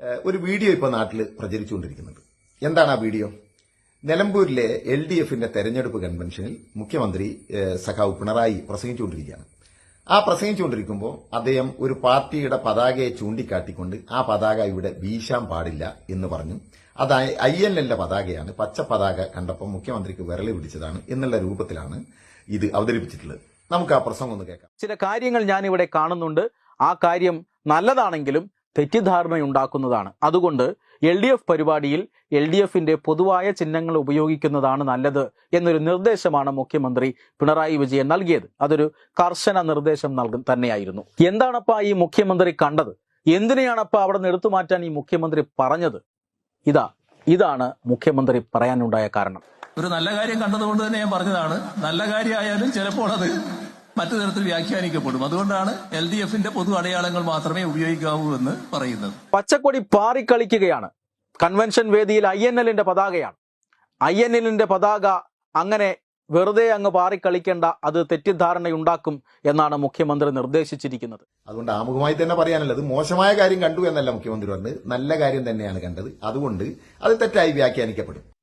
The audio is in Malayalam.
ഒരു വീഡിയോ ഇപ്പോൾ നാട്ടിൽ പ്രചരിച്ചുകൊണ്ടിരിക്കുന്നുണ്ട്. എന്താണ് ആ വീഡിയോ? നിലമ്പൂരിലെ എൽ ഡി എഫിന്റെ തെരഞ്ഞെടുപ്പ് കൺവെൻഷനിൽ മുഖ്യമന്ത്രി സഖാവ് പിണറായി പ്രസംഗിച്ചുകൊണ്ടിരിക്കുകയാണ്. ആ പ്രസംഗിച്ചുകൊണ്ടിരിക്കുമ്പോൾ അദ്ദേഹം ഒരു പാർട്ടിയുടെ പതാകയെ ചൂണ്ടിക്കാട്ടിക്കൊണ്ട് ആ പതാക ഇവിടെ വീശാൻ പാടില്ല എന്ന് പറഞ്ഞു. അത് ഐ എൻ എല്ലിന്റെ പതാകയാണ്. പച്ച പതാക കണ്ടപ്പോൾ മുഖ്യമന്ത്രിക്ക് വിരളി പിടിച്ചതാണ് എന്നുള്ള രൂപത്തിലാണ് ഇത് അവതരിപ്പിച്ചിട്ടുള്ളത്. നമുക്ക് ആ പ്രസംഗം ഒന്ന് കേൾക്കാം. ചില കാര്യങ്ങൾ ഞാൻ ഇവിടെ കാണുന്നുണ്ട്. ആ കാര്യം നല്ലതാണെങ്കിലും തെറ്റിദ്ധാരണയുണ്ടാക്കുന്നതാണ്. അതുകൊണ്ട് എൽ ഡി എഫ് പരിപാടിയിൽ എൽ ഡി എഫിന്റെ പൊതുവായ ചിഹ്നങ്ങൾ ഉപയോഗിക്കുന്നതാണ് നല്ലത് എന്നൊരു നിർദ്ദേശമാണ് മുഖ്യമന്ത്രി പിണറായി വിജയൻ നൽകിയത്. അതൊരു കർശന നിർദ്ദേശം നൽകും തന്നെയായിരുന്നു. എന്താണപ്പാ ഈ മുഖ്യമന്ത്രി കണ്ടത്? എന്തിനെയാണപ്പാ അവിടെ നിന്ന് എടുത്തു മാറ്റാൻ ഈ മുഖ്യമന്ത്രി പറഞ്ഞത്? ഇതാ ഇതാണ് മുഖ്യമന്ത്രി പറയാനുണ്ടായ കാരണം. ഒരു നല്ല കാര്യം കണ്ടതുകൊണ്ട് തന്നെ ഞാൻ പറഞ്ഞതാണ്. നല്ല കാര്യമായാലും ചിലപ്പോൾ അത് മറ്റു തരത്തിൽ വ്യാഖ്യാനിക്കപ്പെടും. അതുകൊണ്ടാണ് എൽ ഡി എഫിന്റെ പൊതു അടയാളങ്ങൾ മാത്രമേ ഉപയോഗിക്കാവൂ എന്ന് പറയുന്നത്. പച്ചക്കൊടി പാറിക്കളിക്കുകയാണ്. കൺവെൻഷൻ വേദിയിൽ ഐ എൻ എല്ലിന്റെ പതാകയാണ്. ഐ എൻ എല്ലിന്റെ പതാക അങ്ങനെ വെറുതെ അങ്ങ് പാറിക്കളിക്കേണ്ട അത് തെറ്റിദ്ധാരണയുണ്ടാക്കും എന്നാണ് മുഖ്യമന്ത്രി നിർദ്ദേശിച്ചിരിക്കുന്നത്. അതുകൊണ്ട് ആമുഖമായി തന്നെ പറയാനുള്ളത് മോശമായ കാര്യം കണ്ടു എന്നല്ല മുഖ്യമന്ത്രി പറഞ്ഞത്. നല്ല കാര്യം തന്നെയാണ് കണ്ടത്. അതുകൊണ്ട് അത് തെറ്റായി വ്യാഖ്യാനിക്കപ്പെടും.